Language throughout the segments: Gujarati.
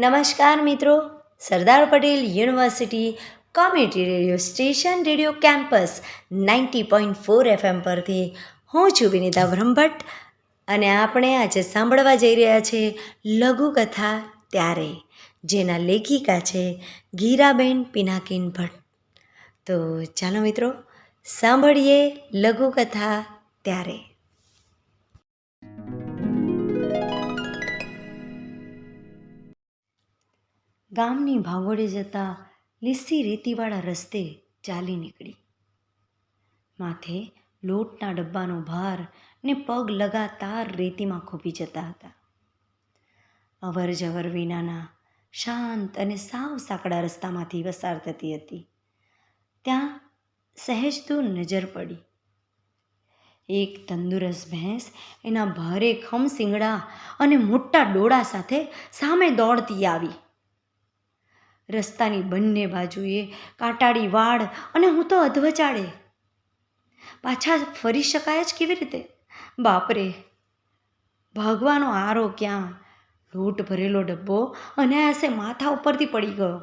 નમસ્કાર મિત્રો. Sardar Patel University community radio station radio campus ninety point four FM પરથી હું છું વિનિતા બ્રહ્મભટ્ટ અને આપણે આજે સાંભળવા જઈ રહ્યા છે લઘુકથા ત્યારે, જેના લેખિકા છે ગીરાબેન પિનાકીન ભટ્ટ. તો ચાલો મિત્રો, સાંભળીએ લઘુકથા ત્યારે. ગામની ભાંગોળે જતા લીસી રેતીવાળા રસ્તે ચાલી નીકળી. માથે લોટના ડબ્બાનો ભાર ને પગ લગાતાર રેતીમાં ખૂપી જતા હતા. અવર જવર વિનાના શાંત અને સાવ સાંકડા રસ્તામાંથી પસાર થતી હતી. ત્યાં સહેજ દૂર નજર પડી. એક તંદુરસ્ત ભેંસ એના ભારે ખમ શિંગડા અને મોટા ડોળા સાથે સામે દોડતી આવી. રસ્તાની બંને બાજુએ કાંટાળી વાડ અને હું તો અધવચાડે પાછા ફરી શકાય જ કેવી રીતે? બાપરે, ભાગવાનો આરો ક્યાં? લોટ ભરેલો ડબ્બો અનાયાસે માથા ઉપરથી પડી ગયો.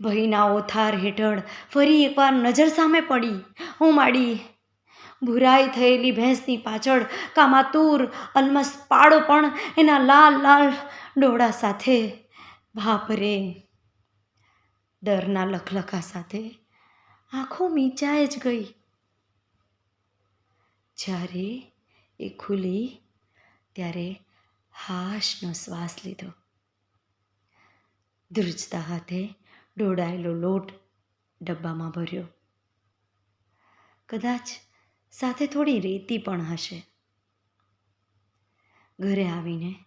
ભયના ઓથાર હેઠળ ફરી એકવાર નજર સામે પડી. હું માડી, ભૂરાઈ થયેલી ભેંસની પાછળ કામાતુર, અલમસ પાડો પણ એના લાલ લાલ ડોળા સાથે. બાપરે ડરના લખલખા સાથે આંખો મીચાય જ ગઈ. જ્યારે એ ખુલી ત્યારે હાશનો શ્વાસ લીધો. ધ્રુજતા હાથે ડોડાયેલો લોટ ડબ્બામાં ભર્યો. કદાચ સાથે થોડી રેતી પણ હશે. ઘરે આવીને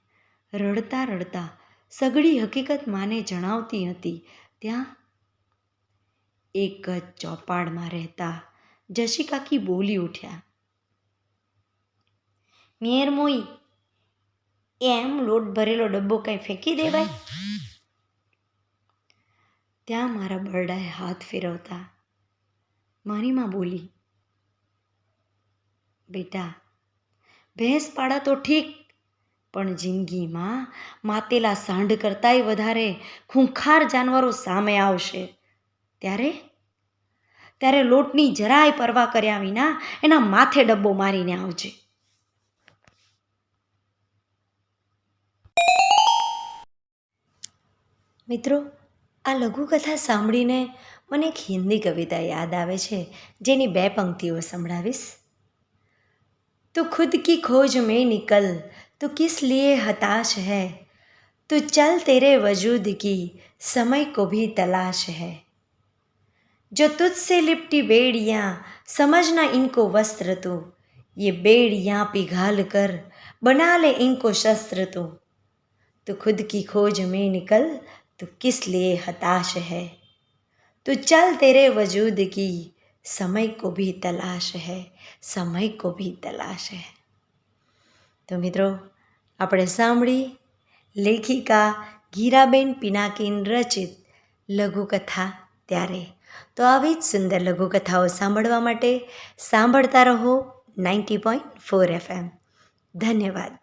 રડતા રડતા સગડી હકીકત માને જણાવતી હતી, ત્યાં એક જ ચોપાડમાં રહેતા જશી કાકી બોલી ઉઠ્યા, મેર મોઈ, એમ લોટ ભરેલો ડબ્બો કંઈ ફેંકી દેવાય? ત્યાં મારા બરડાએ હાથ ફેરવતા મારી માં બોલી, બેટા, ભેંસ પાડા તો ઠીક, પણ જિંદગીમાં માતેલા સાંઢ કરતાંય વધારે ખૂંખાર જાનવરો સામે આવશે. ત્યારે? ત્યારે લોટની જરાય પરવા કર્યા વિના એના માથે ડબ્બો મારીને આવજે. મિત્રો, આ લઘુકથા સાંભળીને મને એક હિન્દી કવિતા યાદ આવે છે, જેની બે પંક્તિઓ સંભળાવીશ. તું ખુદ કી ખોજ મેં નિકલ, તું કિસ લીએ હતાશ હૈ? તું ચલ તેરે વજૂદ કી, સમય કો ભી તલાશ હૈ. जो तुझसे लिपटी बेड़ियाँ समझना इनको वस्त्र तो ये बेड़ियाँ पिघाल कर बना ले इनको शस्त्र तो तो खुद की खोज में निकल तो किस लिए हताश है तो चल तेरे वजूद की समय को भी तलाश है સમય કો ભી તલાશ હે તો મિત્રો આપણે સાંભળી લેખિકા ગીરાબેન પિનાકીન રચિત લઘુકથા ત્યારે. તો આવી જ સુંદર લઘુકથાઓ સાંભળવા માટે સાંભળતા રહો નાઇન્ટી પોઈન્ટ ફોર એફએમ ધન્યવાદ.